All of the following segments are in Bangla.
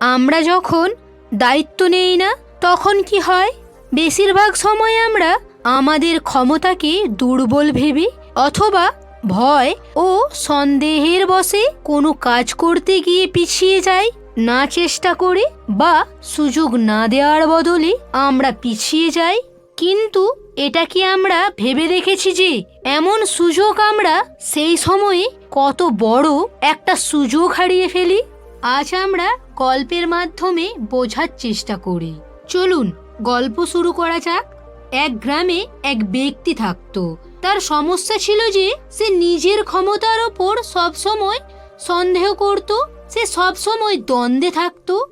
আমরা যখন দায়িত্ব নেই না, তখন কি হয়? বেশিরভাগ সময় আমরা আমাদের ক্ষমতাকে দুর্বল ভেবে অথবা ভয় ও সন্দেহের বসে কোনো কাজ করতে গিয়ে পিছিয়ে যাই, না চেষ্টা করে বা সুযোগ না দেওয়ার বদলে আমরা পিছিয়ে যাই। কিন্তু এটা কি আমরা ভেবে দেখেছি যে এমন সুযোগ আমরা সেই সময়ে কত বড় একটা সুযোগ হারিয়ে ফেলি? আজ আমরা গল্পের মাধ্যমে বোঝার চেষ্টা করি। চলুন, গল্প শুরু করা যাক। এক গ্রামে এক ব্যক্তি থাকত। তার সমস্যা ছিল যে, সে নিজের ক্ষমতার ওপর সবসময় সন্দেহ করত, সে সবসময় দ্বন্দ্বে থাকতো।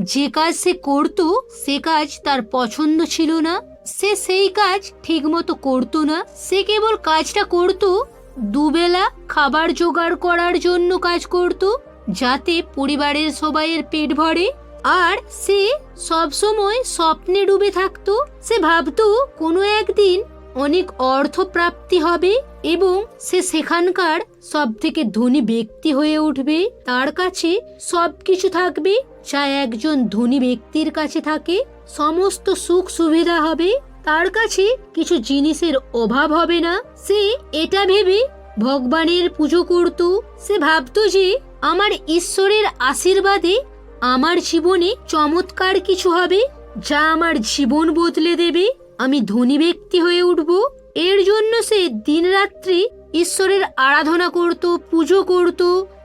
যে কাজ সে করত, সে কাজ তার পছন্দ ছিল না। সে সেই কাজ ঠিকমতো করতো না। সে কেবল কাজটা করত, দুবেলা খাবার জোগাড় করার জন্য কাজ করত। যাতে পরিবারের সবাইয়ের পেট ভরে আর সে সবসময় স্বপ্নে ডুবে থাকতো। সে ভাবতো কোনো একদিন অনেক অর্থ প্রাপ্তি হবে এবং সে সেখানকার সব থেকে ধনী ব্যক্তি হয়ে উঠবে। তার কাছে সব কিছু থাকবে, যা একজন ধনী ব্যক্তির কাছে থাকে। সমস্ত সুখ সুবিধা হবে। তার কাছে কিছু জিনিসের অভাব হবে না। সে এটা ভেবে ভগবানের পুজো করত, সে ভাবতো যে আমার ঈশ্বরের আশীর্বাদে আমার জীবনে চমৎকার কিছু হবে, যা আমার জীবন বদলে দেবে, আমি ধনী ব্যক্তি হয়ে উঠব। এর জন্য সে দিনরাত্রি ঈশ্বরের আরাধনা করত, পুজো করত,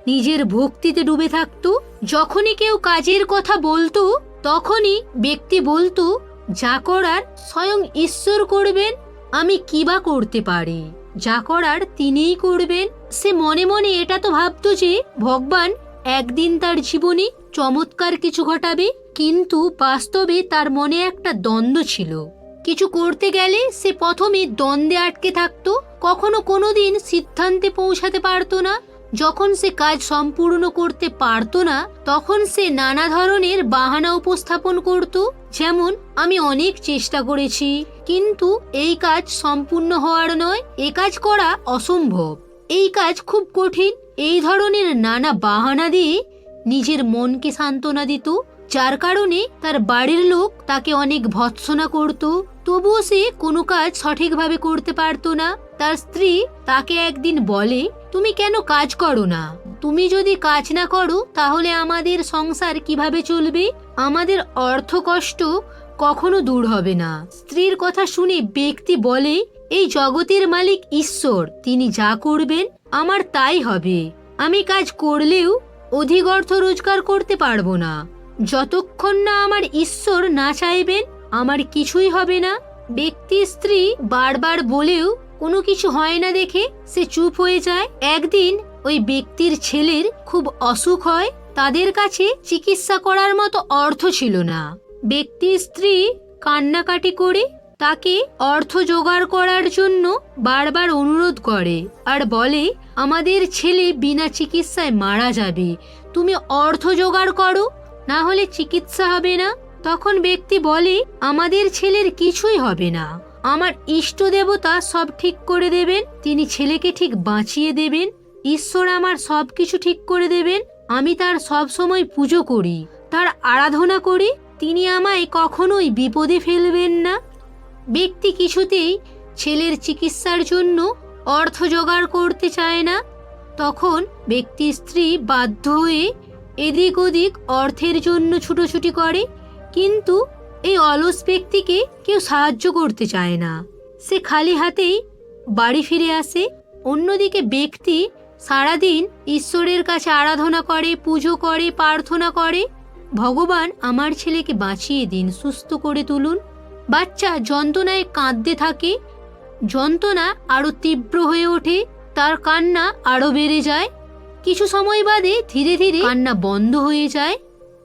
নিজের ভক্তিতে ডুবে থাকত। যখনই কেউ কাজের কথা বলতো, তখনই ব্যক্তি বলতো, যা করার স্বয়ং ঈশ্বর করবেন, আমি কিবা করতে পারি? যা করার তিনিই করবেন। সে মনে মনে এটা তো ভাবত যে ভগবান একদিন তার জীবনে চমৎকার কিছু ঘটাবে, কিন্তু বাস্তবে তার মনে একটা দ্বন্দ্ব ছিল। কিছু করতে গেলে সে প্রথমে দ্বন্দ্বে আটকে থাকত, কখনো কোনোদিন সিদ্ধান্তে পৌঁছাতে পারতো না। যখন সে কাজ সম্পূর্ণ করতে পারতো না, তখন সে নানা ধরনের বাহানা উপস্থাপন করত। যেমন, আমি অনেক চেষ্টা করেছি, কিন্তু এই কাজ সম্পূর্ণ হওয়ার নয়, এ কাজ করা অসম্ভব। এই কাজ খুব কঠিন। এই ধরনের নানা বাহানা দিয়ে নিজের মনকে সান্ত্বনা দিত, যার কারণে তার বাড়ির লোক তাকে অনেক ভৎসনা করত। তবুও সে কোনো কাজ সঠিকভাবে করতে পারতো না। তার স্ত্রী তাকে একদিন বলে তুমি কেন কাজ করো না? তুমি যদি কাজ না করো, তাহলে আমাদের সংসার কীভাবে চলবে? আমাদের অর্থ কষ্ট কখনো দূর হবে না। স্ত্রীর কথা শুনে ব্যক্তি বলে, এই জগতের মালিক ঈশ্বর, তিনি যা করবেন, আমার তাই হবে। আমি কাজ করলেও অধিক অর্থ রোজগার করতে পারব না। যতক্ষণ না আমার ঈশ্বর না চাইবেন, আমার কিছুই হবে না। ব্যক্তি স্ত্রী বারবার বলেও কোনো কিছু হয় না দেখে সে চুপ হয়ে যায়। একদিন ওই ব্যক্তির ছেলের খুব অসুখ হয়, তাদের কাছে চিকিৎসা করার মতো অর্থ ছিল না। ব্যক্তির স্ত্রী কান্নাকাটি করে তাকে অর্থ জোগাড় করার জন্য বারবার অনুরোধ করে আর বলে, আমাদের ছেলে বিনা চিকিৎসায় মারা যাবে। তুমি অর্থ জোগাড় করো, না হলে চিকিৎসা হবে না। তখন ব্যক্তি বলে, আমাদের ছেলের কিছুই হবে না। আমার ইষ্ট দেবতা সব ঠিক করে দেবেন, তিনি ছেলেকে ঠিক বাঁচিয়ে দেবেন, ঈশ্বর আমার সব কিছু ঠিক করে দেবেন, আমি তার সব সময় পুজো করি, তার আরাধনা করি, তিনি আমায় কখনোই বিপদে ফেলবেন না। ব্যক্তি কিছুতেই ছেলের চিকিৎসার জন্য অর্থ জোগাড় করতে চায় না। তখন ব্যক্তি স্ত্রী বাধ্য হয়ে এদিক ওদিক অর্থের জন্য ছুটোছুটি করে, কিন্তু এই অলস ব্যক্তিকে কেউ সাহায্য করতে চায় না। সে খালি হাতেই বাড়ি ফিরে আসে। অন্যদিকে ব্যক্তি সারাদিন ঈশ্বরের কাছে আরাধনা করে, পুজো করে, প্রার্থনা করে। ভগবান আমার ছেলেকে বাঁচিয়ে দিন, সুস্থ করে তুলুন। বাচ্চা যন্ত্রণায় কাঁদতে থাকে। যন্ত্রণা আরও তীব্র হয়ে ওঠে। তার কান্না আরও বেড়ে যায়। কিছু সময় বাদে ধীরে ধীরে কান্না বন্ধ হয়ে যায়।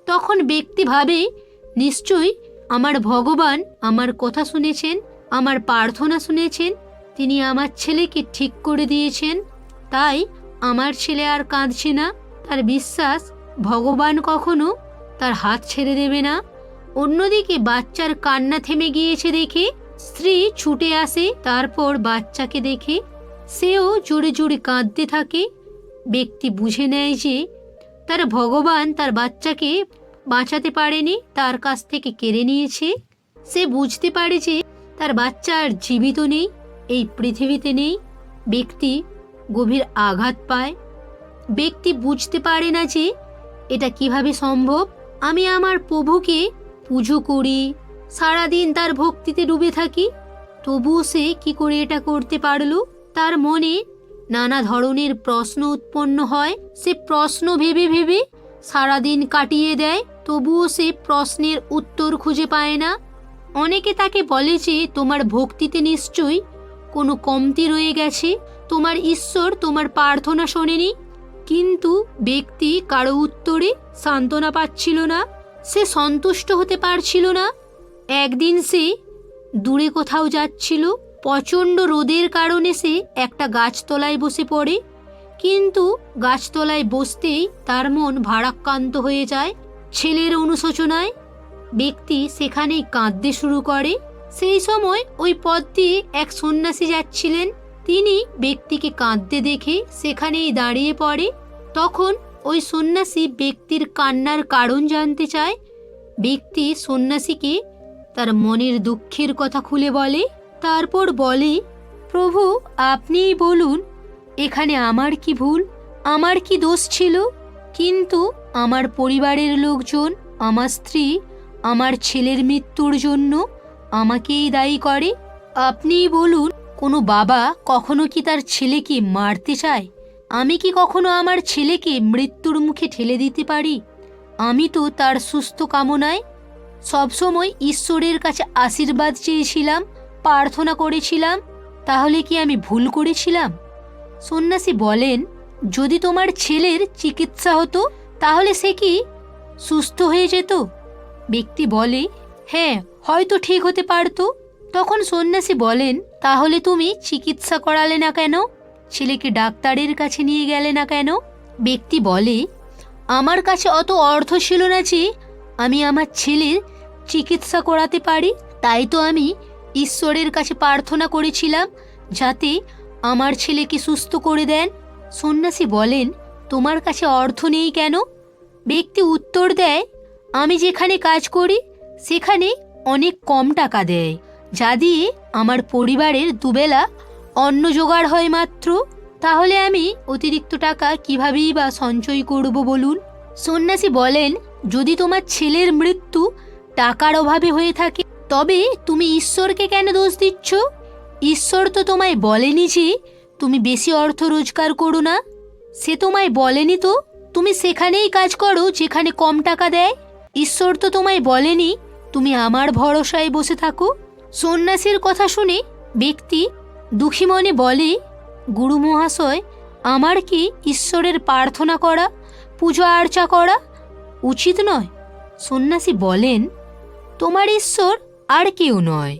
তখন ব্যক্তি ভাবে, নিশ্চয়ই আমার ভগবান আমার কথা শুনেছেন, আমার প্রার্থনা শুনেছেন, তিনি আমার ছেলেকে ঠিক করে দিয়েছেন। তাই আমার ছেলে আর কাঁদছে না, তার বিশ্বাস ভগবান কখনো তার হাত ছেড়ে দেবে না। অন্যদিকে বাচ্চার কান্না থেমে গিয়েছে দেখে স্ত্রী ছুটে আসে, তারপর বাচ্চাকে দেখে সেও জোরে জোরে কাঁদতে থাকে। ব্যক্তি বুঝে নেয় যে তার ভগবান তার বাচ্চাকে বাঁচাতে পারেনি, তার কাছ থেকে কেড়ে নিয়েছে। সে বুঝতে পারে যে তার বাচ্চা আর জীবিত নেই, এই পৃথিবীতে নেই। ব্যক্তি গভীর আঘাত পায়। ব্যক্তি বুঝতে পারে না যে এটা কীভাবে সম্ভব। আমি আমার প্রভুকে পুজো করি, সারাদিন তার ভক্তিতে ডুবে থাকি। তবুও সে কি করে এটা করতে পারল? তার মনে নানা ধরনের প্রশ্ন উৎপন্ন হয়। সে প্রশ্ন ভেবে ভেবে সারাদিন কাটিয়ে দেয়। তবুও সে প্রশ্নের উত্তর খুঁজে পায় না। অনেকে তাকে বলে যে, তোমার ভক্তিতে নিশ্চয়ই কোনো কমতি রয়ে গেছে। তোমার ঈশ্বর তোমার প্রার্থনা শোনেনি। কিন্তু ব্যক্তি কারও উত্তরে সান্ত্বনা পাচ্ছিল না। সে সন্তুষ্ট হতে পারছিল না। একদিন সে দূরে কোথাও যাচ্ছিল। প্রচণ্ড রোদের কারণে সে একটা গাছতলায় বসে পড়ে। কিন্তু গাছতলায় বসতেই তার মন ভারাক্রান্ত হয়ে যায়। ছেলের অনুশোচনায় ব্যক্তি সেখানেই কাঁদতে শুরু করে। সেই সময় ওই পথ দিয়ে এক সন্ন্যাসী যাচ্ছিলেন। তিনি ব্যক্তিকে কাঁদতে দেখে সেখানেই দাঁড়িয়ে পড়ে। তখন ওই সন্ন্যাসী ব্যক্তির কান্নার কারণ জানতে চায়। ব্যক্তি সন্ন্যাসীকে তার মনের দুঃখের কথা খুলে বলে। তারপর বলে, প্রভু, আপনিই বলুন, এখানে আমার কি ভুল? আমার কি দোষ ছিল? কিন্তু আমার পরিবারের লোকজন, আমার স্ত্রী, আমার ছেলের মৃত্যুর জন্য আমাকেই দায়ী করে। আপনিই বলুন, কোনো বাবা কখনো কি তার ছেলেকে মারতে চায়? আমি কি কখনো আমার ছেলেকে মৃত্যুর মুখে ঠেলে দিতে পারি? আমি তো তার সুস্থ কামনায় সবসময় ঈশ্বরের কাছে আশীর্বাদ চেয়েছিলাম, প্রার্থনা করেছিলাম, তাহলে কি আমি ভুল করেছিলাম? সন্ন্যাসী বলেন, যদি তোমার ছেলের চিকিৎসা হতো তাহলে সে কি? সুস্থ হয়ে যেত? ব্যক্তি বলে হ্যাঁ হয়তো ঠিক হতে পারতো। তখন সন্ন্যাসী বলেন, তাহলে তুমি চিকিৎসা করালে না কেন? ছেলেকে ডাক্তারের কাছে নিয়ে গেলে না কেন? ব্যক্তি বলে, আমার কাছে অত অর্থ ছিল না যে আমি আমার ছেলের চিকিৎসা করাতে পারি। তাই তো আমি ঈশ্বরের কাছে প্রার্থনা করেছিলাম যাতে আমার ছেলেকে সুস্থ করে দেন। সন্ন্যাসী বলেন তোমার কাছে অর্থ নেই কেন? ব্যক্তি উত্তর দেয়, আমি যেখানে কাজ করি, সেখানে অনেক কম টাকা দেয়। যা দিয়ে আমার পরিবারের দুবেলা অন্ন জোগাড় হয় মাত্র। তাহলে আমি অতিরিক্ত টাকা কিভাবেই বা সঞ্চয় করব বলুন? সন্ন্যাসী বলেন, যদি তোমার ছেলের মৃত্যু টাকার অভাবে হয়ে থাকে, তবে তুমি ঈশ্বরকে কেন দোষ দিচ্ছ? ঈশ্বর তো তোমায় বলেনি যে তুমি বেশি অর্থ রোজগার করো না। সে তোমায় বলেনি তো? তুমি সেখানেই কাজ করো, যেখানে কম টাকা দেয়। ঈশ্বর তো তোমায় বলেনি, তুমি আমার ভরসায় বসে থাকো। সন্ন্যাসীর কথা শুনে ব্যক্তি দুঃখী মনে বলে, গুরু মহাশয়, আমার কি ঈশ্বরের প্রার্থনা করা, পুজো আর্চা করা উচিত নয়? সন্ন্যাসী বলেন, তোমার ঈশ্বর আর কেউ নয়।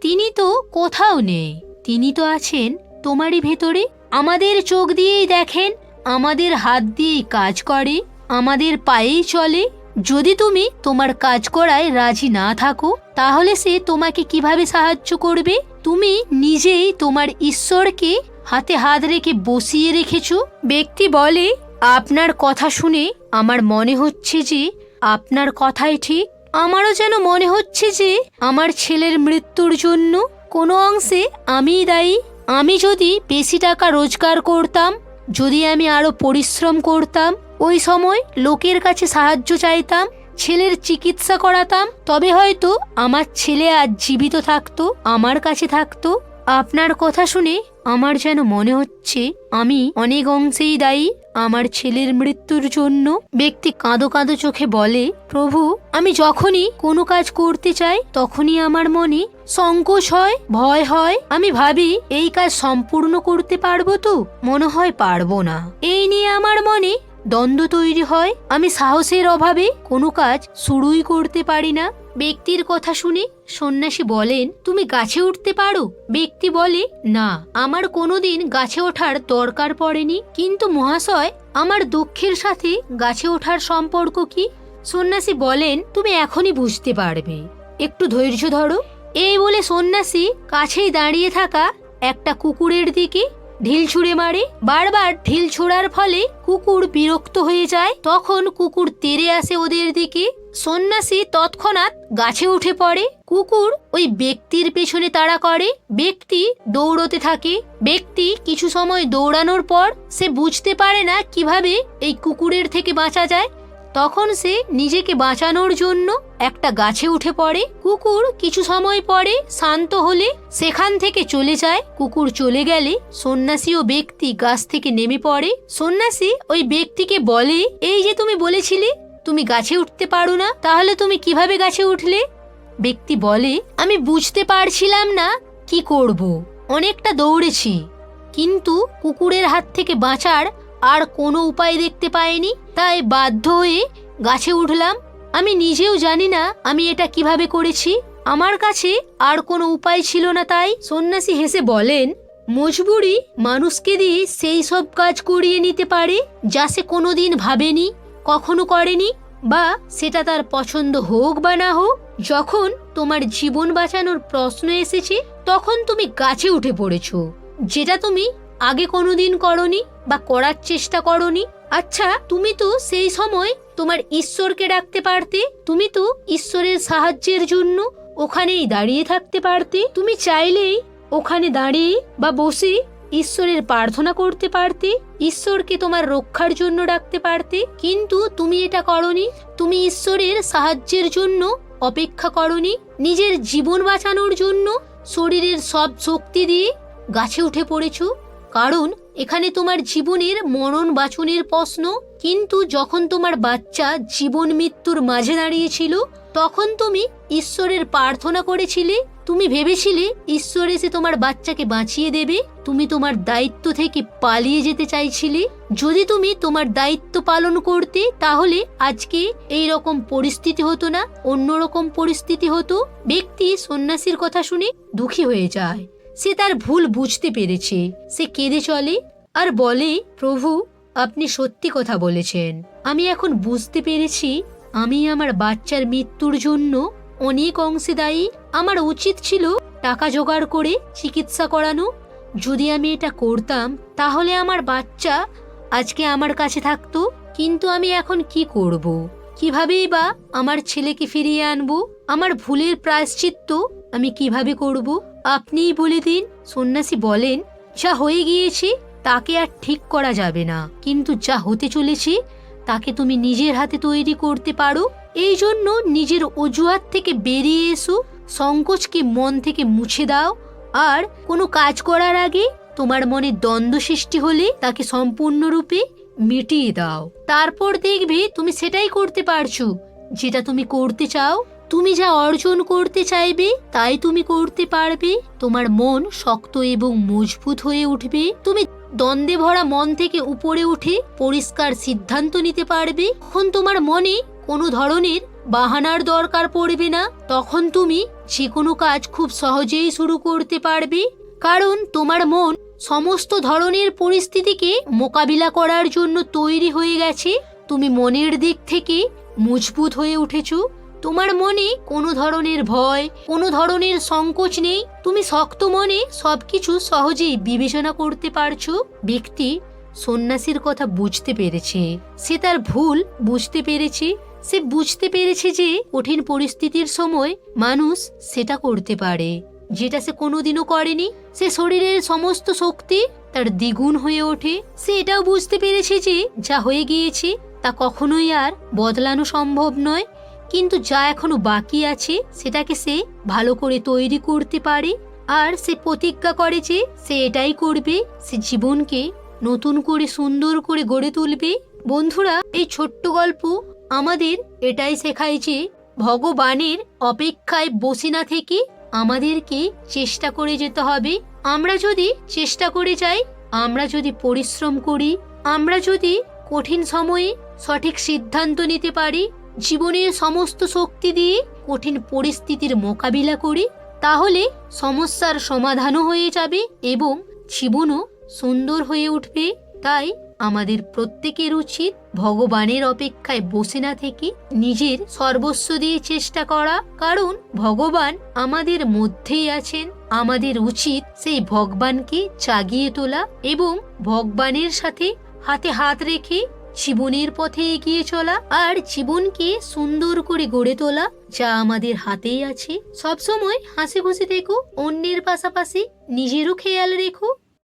তিনি তো কোথাও নেই। তিনি তো আছেন তোমারই ভেতরে। আমাদের চোখ দিয়েই দেখেন আমাদের হাত দিয়েই কাজ করে, আমাদের পায়েই চলে। যদি তুমি তোমার কাজ করায় রাজি না থাকো, তাহলে সে তোমাকে কীভাবে সাহায্য করবে? তুমি নিজেই তোমার ঈশ্বরকে হাতে হাত রেখে বসিয়ে রেখেছ। ব্যক্তি বলে, আপনার কথা শুনে আমার মনে হচ্ছে যে আপনার কথাই ঠিক। আমারও যেন মনে হচ্ছে যে আমার ছেলের মৃত্যুর জন্য কোনো অংশে আমিই দায়ী। আমি যদি বেশি টাকা রোজগার করতাম যদি আমি আরও পরিশ্রম করতাম, ওই সময় লোকের কাছে সাহায্য চাইতাম, ছেলের চিকিৎসা করাতাম, তবে হয়তো আমার ছেলে আজ জীবিত থাকতো, আমার কাছে থাকতো। আপনার কথা শুনে আমার যেন মনে হচ্ছে, আমি অনেক অংশেই দায়ী। আমার ছেলের মৃত্যুর জন্য ব্যক্তি কাঁদো কাঁদো চোখে বলে, প্রভু, আমি যখনই কোনো কাজ করতে চাই, তখনই আমার মনে সংকোচ হয়, ভয় হয়। আমি ভাবি, এই কাজ সম্পূর্ণ করতে পারব তো? মনে হয় পারব না। এই নিয়ে আমার মনে দ্বন্দ্ব তৈরি হয়, আমি সাহসের অভাবে কোনো কাজ শুরুই করতে পারি না। ব্যক্তির কথা শুনে সন্ন্যাসী বলেন, তুমি গাছে উঠতে পারো? ব্যক্তি বলে, না, আমার কোনোদিন গাছে ওঠার দরকার পড়েনি। কিন্তু মহাশয়, আমার দুঃখের সাথে গাছে ওঠার সম্পর্ক কি? সন্ন্যাসী বলেন, তুমি এখনই বুঝতে পারবে। একটু ধৈর্য ধরো। এই বলে সন্ন্যাসী কাছেই দাঁড়িয়ে থাকা একটা কুকুরের দিকে ঢিল ছুঁড়ে মারে, বারবার ঢিল ছোড়ার ফলে কুকুর বিরক্ত হয়ে যায়। তখন কুকুর তেড়ে আসে ওদের দিকে। সন্ন্যাসী তৎক্ষণাৎ গাছে উঠে পড়ে। কুকুর ওই ব্যক্তির পেছনে তাড়া করে। ব্যক্তি দৌড়তে থাকে। ব্যক্তি কিছু সময় দৌড়ানোর পর সে বুঝতে পারে না কীভাবে এই কুকুরের থেকে বাঁচা যায়। তখন সে নিজেকে বাঁচানোর জন্য একটা গাছে উঠে পড়ে, কুকুর কিছু সময় পরে শান্ত হলে সেখান থেকে চলে যায়। কুকুর চলে গেলে সন্ন্যাসী ও ব্যক্তি গাছ থেকে নেমে পড়ে। সন্ন্যাসী ওই ব্যক্তিকে বলে, এই যে তুমি বলেছিলে, তুমি গাছে উঠতে পারো না, তাহলে তুমি কীভাবে গাছে উঠলে? ব্যক্তি বলে, আমি বুঝতে পারছিলাম না, কি করব? অনেকটা দৌড়েছি, কিন্তু কুকুরের হাত থেকে বাঁচার আর কোনো উপায় দেখতে পাইনি, তাই বাধ্য হয়ে গাছে উঠলাম। আমি নিজেও জানি না আমি এটা কীভাবে করেছি। আমার কাছে আর কোনো উপায় ছিল না তাই সন্ন্যাসী হেসে বলেন, মজবুরি মানুষকে দিয়ে সেই সব কাজ করিয়ে নিতে পারে যা সে কোনোদিন ভাবেনি, কখনো করেনি বা সেটা তার পছন্দ হোক বা না হোক। যখন তোমার জীবন বাঁচানোর প্রশ্ন এসেছে, তখন তুমি গাছে উঠে পড়েছো। যেটা তুমি আগে কোনোদিন করনি বা করার চেষ্টা করনি। আচ্ছা তুমি তো সেই সময় তোমার ঈশ্বরকে ডাকতে পারতে? তুমি তো ঈশ্বরের সাহায্যের জন্য ওখানেই দাঁড়িয়ে থাকতে পারতে। তুমি চাইলেই ওখানে দাঁড়িয়ে বা বসে ঈশ্বরের প্রার্থনা করতে পারতে। ঈশ্বরকে তোমার রক্ষার জন্য ডাকতে পারতে। কিন্তু তুমি এটা করনি। তুমি ঈশ্বরের সাহায্যের জন্য অপেক্ষা করনি। নিজের জীবন বাঁচানোর জন্য শরীরের সব শক্তি দিয়ে গাছে উঠে পড়েছো। কারণ এখানে তোমার জীবনের মরণ বাঁচনের প্রশ্ন। কিন্তু যখন তোমার বাচ্চা জীবন মৃত্যুর মাঝে দাঁড়িয়েছিল, তখন তুমি ঈশ্বরের প্রার্থনা করেছিলে। তুমি ভেবেছিলে ঈশ্বর এসে তোমার বাচ্চাকে বাঁচিয়ে দেবে। তুমি তোমার দায়িত্ব থেকে পালিয়ে যেতে চাইছিলে। যদি তুমি তোমার দায়িত্ব পালন করতে, তাহলে আজকে এই রকম পরিস্থিতি হতো না, অন্যরকম পরিস্থিতি হতো। ব্যক্তি সন্ন্যাসীর কথা শুনে দুঃখী হয়ে যায়। সে তার ভুল বুঝতে পেরেছে। সে কেঁদে চলে আর বলে, প্রভু, আপনি সত্যি কথা বলেছেন। আমি এখন বুঝতে পেরেছি, আমি আমার বাচ্চার মৃত্যুর জন্য অনেক অংশে দায়ী। আমার উচিত ছিল টাকা জোগাড় করে চিকিৎসা করানো। যদি আমি এটা করতাম, তাহলে আমার বাচ্চা আজকে আমার কাছে থাকতো। কিন্তু আমি এখন কি করব। কিভাবেই বা আমার ছেলেকে ফিরিয়ে আনব? আমার ভুলের প্রায়শ্চিত্ত আমি কীভাবে করব? আপনিই বলে দিন, সন্ন্যাসী বলেন, যা হয়ে গিয়েছে তাকে আর ঠিক করা যাবে না। কিন্তু যা হতে চলেছে তাকে তুমি নিজের হাতে তৈরি করতে পারো। এই জন্য নিজের অজুহাত থেকে বেরিয়ে এসো, সংকোচকে মন থেকে মুছে দাও। আর কোনো কাজ করার আগে তোমার মনে দ্বন্দ্ব সৃষ্টি হলে তাকে সম্পূর্ণরূপে মিটিয়ে দাও। তারপর দেখবে তুমি সেটাই করতে পারছ, যেটা তুমি করতে চাও। তুমি যা অর্জন করতে চাইবে, তাই তুমি করতে পারবে। তোমার মন শক্ত এবং মজবুত হয়ে উঠবে। তুমি দ্বন্দ্বে ভরা মন থেকে উপরে উঠে পরিষ্কার সিদ্ধান্ত নিতে পারবে। তখন তোমার মনে কোনো ধরনের বাহানার দরকার পড়বে না, তখন তুমি যে কোনো কাজ খুব সহজেই শুরু করতে পারবে। কারণ তোমার মন সমস্ত ধরনের পরিস্থিতিকে মোকাবিলা করার জন্য তৈরি হয়ে গেছে। তুমি মনের দিক থেকে মজবুত হয়ে উঠেছো। তোমার মনে কোনো ধরনের ভয়, কোনো ধরনের সংকোচ নেই? তুমি শক্ত মনে সবকিছু সহজেই বিবেচনা করতে পারছ? ব্যক্তি সন্ন্যাসীর কথা বুঝতে পেরেছে। সে তার ভুল বুঝতে পেরেছে। সে বুঝতে পেরেছে যে কঠিন পরিস্থিতির সময় মানুষ সেটা করতে পারে। যেটা সে কোনোদিনও করেনি। সে শরীরের সমস্ত শক্তি তার দ্বিগুণ হয়ে ওঠে। সে এটাও বুঝতে পেরেছে যে যা হয়ে গিয়েছে তা কখনোই আর বদলানো সম্ভব নয়। কিন্তু যা এখনও বাকি আছে, সেটাকে সে ভালো করে তৈরি করতে পারে, আর সে প্রতিজ্ঞা করে যে সে এটাই করবে, সে জীবনকে নতুন করে সুন্দর করে গড়ে তুলবে। বন্ধুরা, এই ছোট্ট গল্প আমাদের এটাই শেখায় যে ভগবানের অপেক্ষায় বসে না থেকে আমাদেরকে চেষ্টা করে যেতে হবে। আমরা যদি চেষ্টা করে যাই, আমরা যদি পরিশ্রম করি, আমরা যদি কঠিন সময়ে সঠিক সিদ্ধান্ত নিতে পারি জীবনের সমস্ত শক্তি দিয়ে কঠিন পরিস্থিতির মোকাবিলা করি, তাহলে সমস্যার সমাধানও হয়ে যাবে এবং জীবনও সুন্দর হয়ে উঠবে। তাই আমাদের প্রত্যেকের উচিত ভগবানের অপেক্ষায় বসে না থেকে নিজের সর্বস্ব দিয়ে চেষ্টা করা, কারণ ভগবান আমাদের মধ্যেই আছেন। আমাদের উচিত সেই ভগবানকে জাগিয়ে তোলা এবং ভগবানের সাথে হাতে হাত রেখে জীবনের পথে এগিয়ে চলা আর জীবনকে সুন্দর করে গড়ে তোলা যা আমাদের হাতেই আছে। সবসময় হাসি খুশি থেকো, অন্যের পাশাপাশি নিজেরও খেয়াল রেখো।